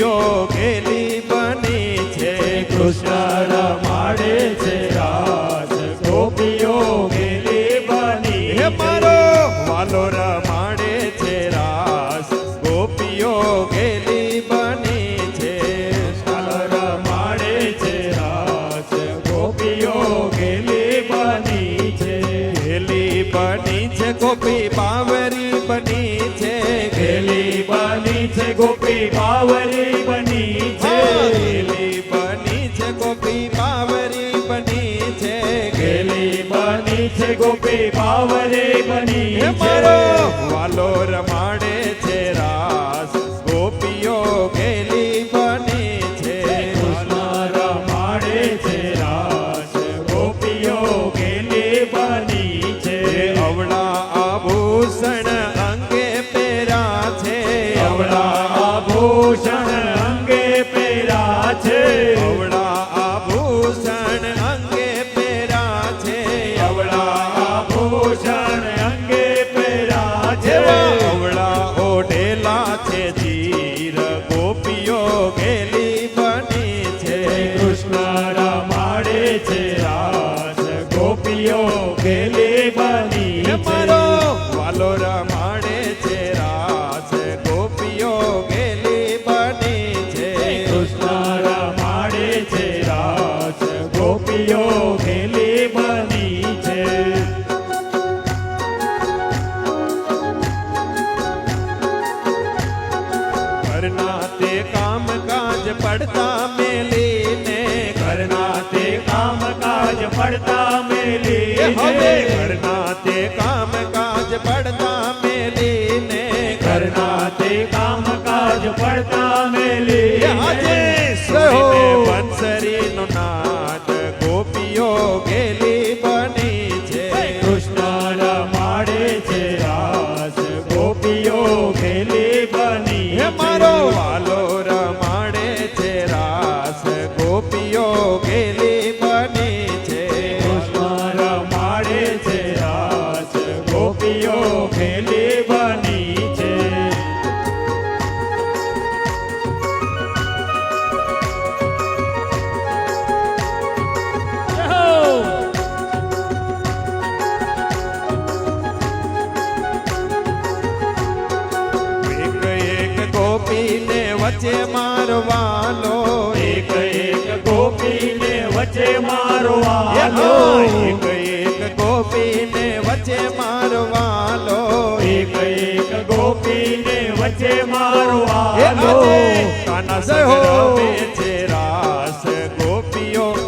યોગેલી બની છે કૃષ્ણ રમાડે છે રાસ ગોપીઓ ગેલી બની હે મારો વાલો રમાડે છે રાસ ગોપીઓ ગેલી બની છે. કૃષ્ણ રમાડે છે રાસ ગોપીઓ ગેલી બની છે. ગેલી બની છે, ગોપી બાવરી બની છે. ગેલી બની છે, ગોપી બની છે ગોપી પાવરે બની છે. વાલો રમાડે છે રાસ. ગોપીઓ ગેલી બની છે. રમાડે છે રાસ. ગોપીઓ ગેલી બની છે. અવળા આભૂષણ અંગે પેરા છે. અવળા આભૂષણ અંગે પેરા છે. અવળા આભૂષણ અંગે છે રાસ ગોપીઓ ગેલી બની મારો વાલો રમાડે છે રાસ ગોપીઓ ગેલી બની છે. કૃષ્ણ. રમાડે છે રાસ ગોપીઓ ગેલી બની છે. ઘરના તે કામ કાજ પડતા મેલીને ઘરના તે કામ પડતા મેલી હવે. ઘરના તે કામ કાજ પડતા મેલીને ઘરના તે કામ કાજ પડતા ગોપીને વચ્ચે મારવાલો એક એક ગોપીને વચ્ચે મારવાલો એક એક ગોપીને વચ્ચે મારવાલો એક એક ગોપીને વચ્ચે મારવાલો કાના સગર છે રાસ ગોપીઓ.